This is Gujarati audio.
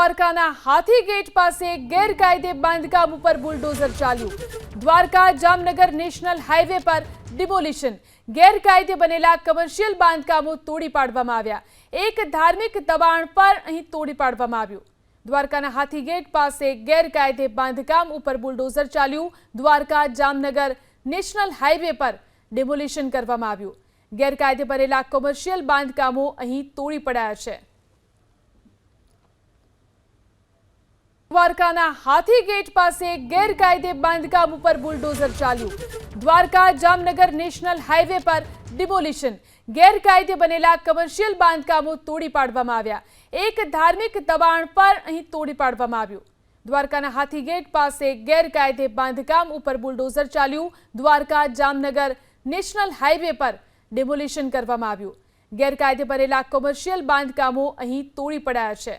દ્વારકાના હાથી ગેટ પાસે ગેરકાયદે બાંધકામ ઉપર બુલડોઝર ચાલ્યું દ્વારકા જામનગર નેશનલ હાઈવે પર ડિમોલિશન. ગેરકાયદે બનેલા કમર્શિયલ બાંધકામો તોડી પાડવામાં આવ્યા. એક ધાર્મિક દબાણ પર અહીં તોડી પાડવામાં આવ્યું. દ્વારકાના હાથી ગેટ પાસે ગેરકાયદે બાંધકામ ઉપર બુલડોઝર ચાલ્યું. દ્વારકા જામનગર નેશનલ હાઈવે પર ડિમોલિશન કરવામાં આવ્યું. ગેરકાયદે બનેલા કોમર્શિયલ બાંધકામો અહીં તોડી પડાયા છે. દ્વારકાના હાથી ગેટ પાસે ગેરકાયદે બાંધકામ ઉપર બુલડોઝર ચાલ્યું દ્વારકા જામનગર નેશનલ હાઈવે પર ડિમોલિશન. ગેરકાયદે બનેલા કમર્શિયલ બાંધકામો તોડી પાડવામાં આવ્યા. એક ધાર્મિક દબાણ પર અહીં તોડી પાડવામાં આવ્યું. દ્વારકાના હાથી ગેટ પાસે ગેરકાયદે બાંધકામ ઉપર બુલડોઝર ચાલ્યું. દ્વારકા જામનગર નેશનલ હાઈવે પર ડિમોલિશન કરવામાં આવ્યું. ગેરકાયદે બનેલા કોમર્શિયલ બાંધકામો અહીં તોડી પડાયા છે.